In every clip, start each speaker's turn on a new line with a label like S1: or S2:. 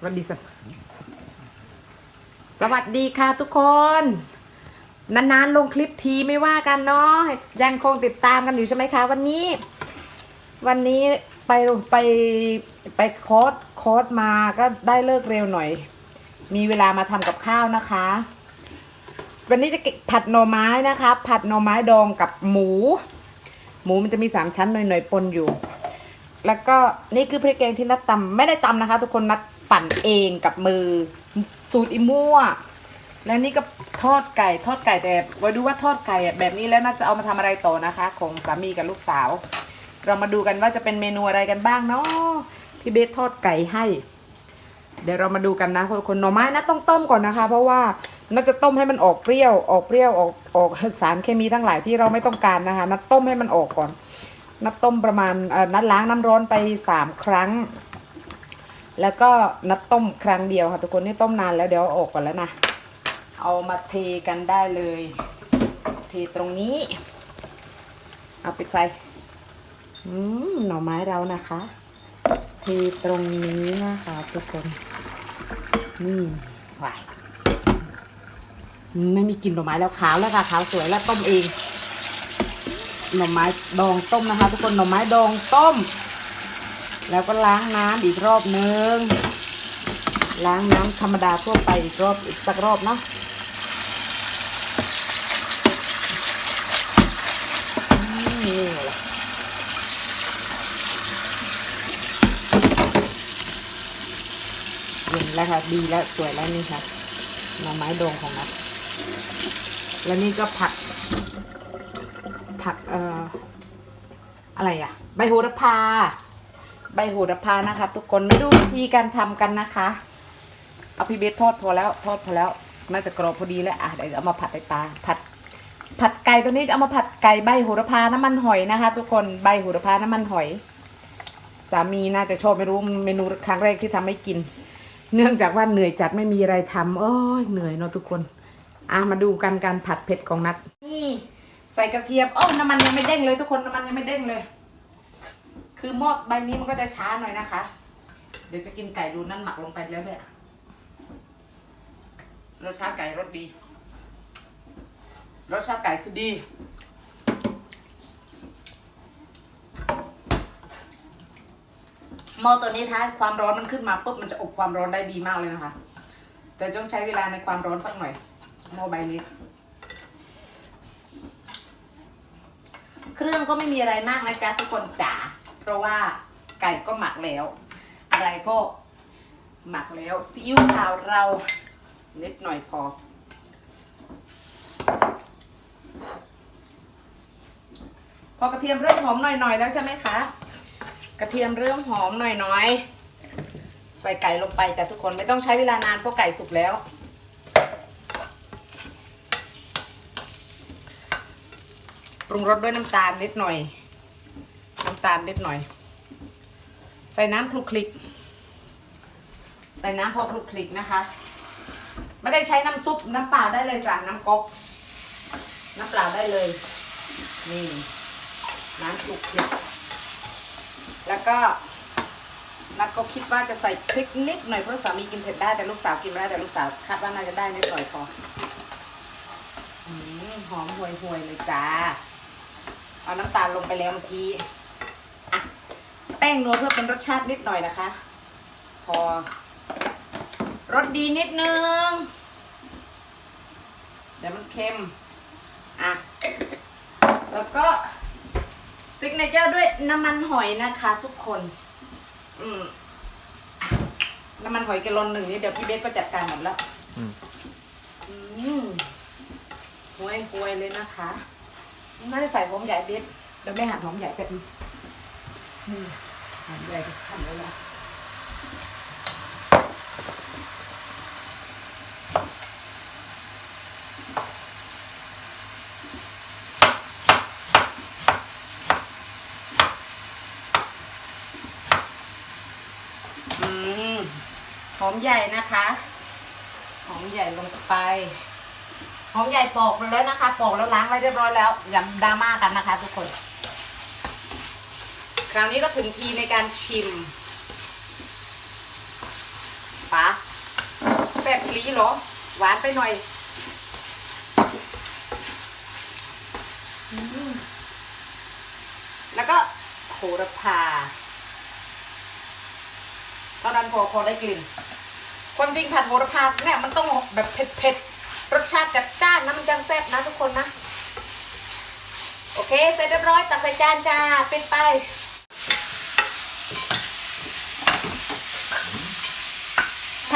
S1: สวัสดีสสวัสดีค่ะทุกคน นานๆลงคลิปทีไม่ว่ากันเนาะยังคงติดตามกันอยู่ใช่ไหมคะ วันนี้ วันนี้ไปไปไปคอร์สคอร์สมาก็ได้เลิกเร็วหน่อย มีเวลามาทำกับข้าวนะคะ วันนี้จะผัดหน่อไม้นะคะ ผัดหน่อไม้ดองกับหมู หมูมันจะมีสามชั้นหน่อยๆปนอยู่ แล้วก็นี่คือพริกแกงที่นัดตำไม่ได้ตำนะคะ ทุกคนนัด ปั่นเองกับมือ สูตรอิมั่ว แล้วนี่ก็ทอดไก่ทอดไก่แต่ไว้ดูว่าทอดไก่แบบนี้แล้วน่าจะเอามาทำอะไรต่อนะคะ ของสามีกับลูกสาว เรามาดูกันว่าจะเป็นเมนูอะไรกันบ้างเนาะพี่เบสทอดไก่ให้ เดี๋ยวเรามาดูกันนะทุกคนหน่อไม้นะต้องต้มก่อนนะคะ เพราะว่าน่าจะต้มให้มันออกเปรี้ยวออกเปรี้ยวออกออกสารเคมีทั้งหลายที่เราไม่ต้องการนะคะนัดต้มให้มันออกก่อนนัดต้มประมาณนัดล้างน้ำร้อนไปสามครั้ง แล้วก็นัดต้มครั้งเดียวค่ะทุกคนนี่ต้มนานแล้วเดี๋ยวออกก่อนแล้วนะ เอามาเทกันได้เลย เทตรงนี้ เอาปิดไฟอืมหน่อไม้เรานะคะ เทตรงนี้นะคะทุกคนนี่หวายไม่มีกลิ่นหน่อไม้แล้วขาวแล้วค่ะขาวสวยแล้วต้มเองหน่อไม้ดองต้มนะคะ ทุกคนหน่อไม้ดองต้ม แล้วก็ล้างน้ำอีกรอบนึง ล้างน้ำธรรมดาทั่วไปอีกรอบอีกสักรอบเนาะอืมนี่แหละเย็นแล้วค่ะ ดีแล้ว สวยแล้วนี่ค่ะหน่อไม้ดองของนัดแล้วนี่ก็ผัก ผักเอ่ออะไรอะ ใบโหระพา ใบโหระพานะคะ ทุกคนไม่ดูวิธีการทำกันนะคะ เอาพี่เบสทอดพอแล้วทอดพอแล้วน่าจะกรอบพอดีแล้วอะเดี๋ยวเอามาผัดในตาผัด ผัดไก่ตัวนี้จะเอามาผัดไก่ใบโหระพาน้ำมันหอยนะคะ ทุกคนใบโหระพาน้ำมันหอย สามีน่าจะชอบไม่รู้เมนูครั้งแรกที่ทำให้กิน เนื่องจากว่าเหนื่อยจัดไม่มีอะไรทำโอ้ยเหนื่อยเนาะทุกคนอะมาดูกันการผัดเผ็ดของนัดนี่ใส่กระเทียมโอ้น้ำมันยังไม่เด้งเลยทุกคนน้ำมันยังไม่เด้งเลย คือหม้อใบนี้มันก็จะช้าหน่อยนะคะ เดี๋ยวจะกินไก่ดูนั่นหมักลงไปแล้วด้วยรสชาติไก่รสดี รสชาติไก่คือดี หม้อตัวนี้ถ้าความร้อนมันขึ้นมาปุ๊บมันจะอบความร้อนได้ดีมากเลยนะคะ แต่ต้องใช้เวลาในความร้อนสักหน่อยหม้อใบนี้ เครื่องก็ไม่มีอะไรมากนะจ๊ะทุกคนจ๋า เพราะว่าไก่ก็หมักแล้ว อะไรก็หมักแล้วซีอิ๊วขาวเรานิดหน่อยพอ พอกระเทียมเริ่มหอมหน่อยๆแล้วใช่ไหมคะ กระเทียมเริ่มหอมหน่อยๆ ใส่ไก่ลงไปแต่ทุกคนไม่ต้องใช้เวลานานเพราะไก่สุกแล้วปรุงรสด้วยน้ำตาลนิดหน่อย ตาลนิดหน่อย ใส่น้ำคลุกคลิก ใส่น้ำพอคลุกคลิกนะคะ ไม่ได้ใช้น้ำซุปน้ำเปล่าได้เลยจ้ะน้ำก๊อกน้ำเปล่าได้เลย นี่ น้ำคลุกคลิก แล้วก็นัดก็คิดว่าจะใส่พริกนิดหน่อยเพราะสามีกินเผ็ดได้แต่ลูกสาวกินไม่ได้แต่ลูกสาวคาดว่าน่าจะได้นิดหน่อยพอหอมห่วยๆเลยจ้า เอาน้ำตาลลงไปแล้วเมื่อกี้ ป้งนัวเพื่อเป็นรสชาตินิดหน่อยนะคะ พอรสดีนิดนึง เดี๋ยวมันเค็ม อะ แล้วก็ซิกเนเจอร์ด้วยน้ำมันหอยนะคะทุกคน อืมอะน้ำมันหอยแกลลอนหนึ่งนี่เดี๋ยวพี่เบสก็จัดการหมดแล้ว
S2: อืม
S1: อืมห่วยห่วยๆเลยนะคะน่าจะใส่หอมใหญ่เบสเดี๋ยวไม่หั่นหอมใหญ่แบบนี้นี่ หอมใหญ่นไว้แล้วอืมหอมใหญ่นะคะ หอมใหญ่ลงไป หอมใหญ่ปอกไปแล้วนะคะ ปอกแล้วล้างไว้เรียบร้อยแล้วอย่าดราม่ากันนะคะทุกคน ราวนี้ก็ถึงทีในการชิมป๋าแซ่บอีลีเหรอ หวานไปหน่อยอแล้วก็โหระพาเท่านั้นพอพอได้กลิ่น ความจริงผัดโหระพาเนี่ยมันต้องแบบเผ็ดๆ รสชาติจัดจ้านนะมันจังแซ่บนะทุกคนนะ โอเค เสร็จเรียบร้อยตักใส่จานจ้าเปิดไป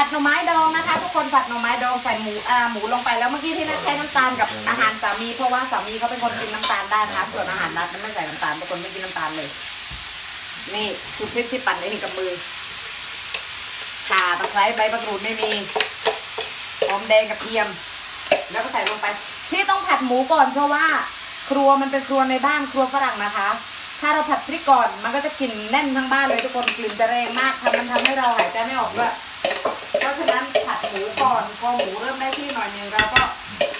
S1: ผัดหน่อไม้ดองนะคะ ทุกคนผัดหน่อไม้ดองใส่หมูอ่าหมูลงไปแล้วเมื่อกี้ที่นัทใช้น้ำตาลกับอาหารสามี เพราะว่าสามีเขาเป็นคนกินน้ำตาลได้นะคะส่วนอาหารนัทมันไม่ใส่น้ำตาลทุกคนไม่กินน้ำตาลเลย นี่คือพริกที่ปั่นไว้นี่กับมือข่าตะไคร้ใบมะกรูดไม่มีหอมแดงกระเทียม แล้วก็ใส่ลงไป ที่ต้องผัดหมูก่อนเพราะว่า ครัวมันเป็นครัวในบ้านครัวฝรั่งนะคะ ถ้าเราผัดพริกก่อนมันก็จะกลิ่นแน่นทั้งบ้านเลยทุกคนกลิ่นจะแรงมากทำมันทำให้เราหายใจไม่ออกด้วย เพราะฉะนั้นผัดหมูก่อนพอหมูเริ่มได้ที่หน่อยหนึงเราก็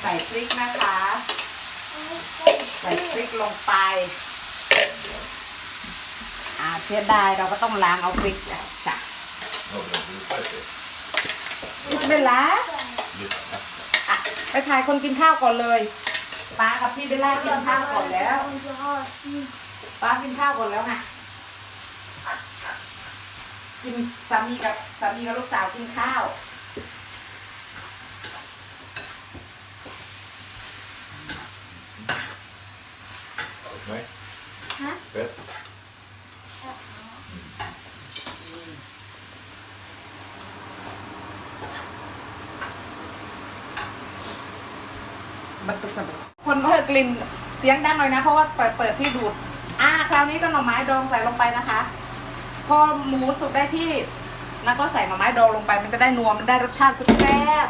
S1: ใส่พริกนะคะ ใส่พริกลงไปอ่าเสียดายเราก็ต้องล้างเอาพริกอะฉะอิสเบลล่าอะไปถ่ายคนกินข้าวก่อนเลยป้ากับพี่เบลล่ากินข้าวก่อนแล้วป้ากินข้าวก่อนแล้วไง กินสามีกับสามีกับลูกสาวกินข้าว
S2: Nej.
S3: Hä?
S2: Fett.
S1: บัตตุสมคนเพิ่กลิ่นเสียงดังหน่อยนะ เพราะว่าเปิดเปิดที่ดูด อ่า คราวนี้ก็หน่อไม้ดองใส่ลงไปนะคะ พอหมูสุกได้ที่แล้วก็ใส่หน่อไม้ดองลงไป มันจะได้นัวมันได้รสชาติสุดแซ่บ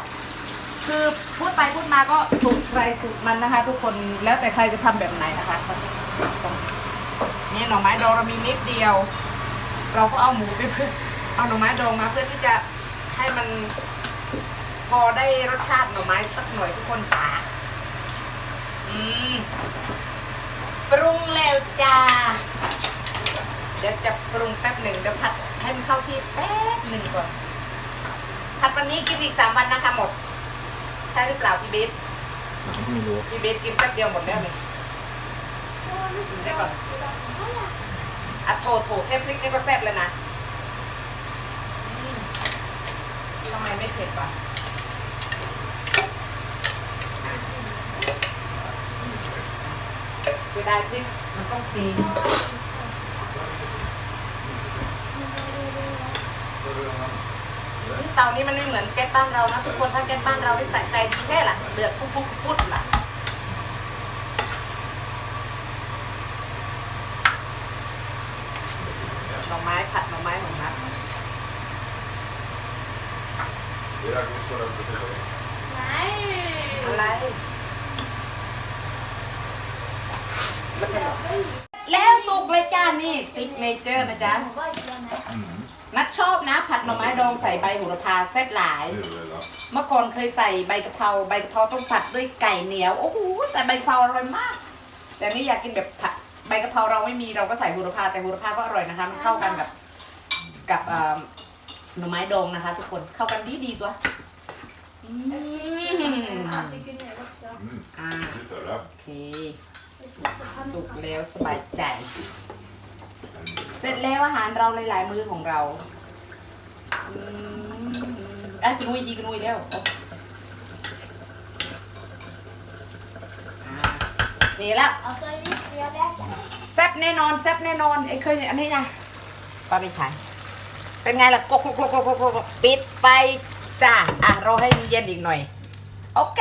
S1: คือพูดไปพูดมาก็สูตรใครสูตรมันนะคะ ทุกคนแล้วแต่ใครจะทำแบบไหนนะคะนี่หน่อไม้ดองเรามีนิดเดียว เราก็เอาหมูไปเพื่อเอาหน่อไม้ดองมาเพื่อที่จะให้มันพอได้รสชาติหน่อไม้สักหน่อยทุกคนจ๋าอืมปรุงแล้วจ้า เดี๋ยวจะปรุงแป๊บหนึ่งเดี๋ยวผัดให้มันเข้าที่แป๊บหนึ่งก่อน ผัดวันนี้กินอีกสามวันนะคะหมด ใช่หรือเปล่าพี่เบส
S2: ไม่รู้
S1: พี่เบสกินแป๊บเดียวหมดแล้วนี่อะโถโถแค่พริกนี่ก็แซ่บเลยนะอืมทำไมไม่เผ็ดวะเสียดายพริกมันต้องตี เตานี้มันไม่เหมือนแก๊สบ้านเรานะทุกคนถ้าแก๊สบ้านเราได้ใส่ใจดีแค่ละเดือดปุ๊บปุ๊บปุ๊บล่ะหน่อไม้ผัดหน่อไม้ของนัด
S2: Det är Ragnhilds stora professor.
S3: Nej!
S1: อะไรแล้วสุกเลยจ้านี่ซิกเนเจอร์นะจ๊ะ
S2: Mm.
S1: นั ดชอบนะ ผัดหน่อไม้ดองใส่ใบโหระพาแซ่บหลาย
S2: Det är det väl, ja.
S1: เมื่อก่อนเคยใส่ใบกะเพราใบกะเพราต้องผัดด้วยไก่เหนียว โอ้โหใส่ใบกะเพราอร่อยมาก แต่นี่อยากกินแบบผัดใบกะเพราเราไม่มีเราก็ใส่โหระพาแต่โหระพาก็อร่อยนะคะ มันเข้ากันกับกับเอ่อหน่อไม้ดองนะคะ ทุกคนเข้ากันดีดีๆตัวอืม
S2: Mm.
S1: อ่า
S2: Lite där.
S1: โอเค สุกแล้วสบายใจ เสร็จแล้วอาหารเราหลายๆมือของเราอืมอะกนุยยีกนุยแล้วอ่านี่เส่นิยแล้ว
S3: จ้ะ
S1: แซ่บแน่นอนแซ่บแน่นอนไอ้เคยอันนี้ไงป้าไปใช้เป็นไงล่ะกกกกกกปิดไปจ้าอะรอให้มันเย็นอีกหน่อย โอเค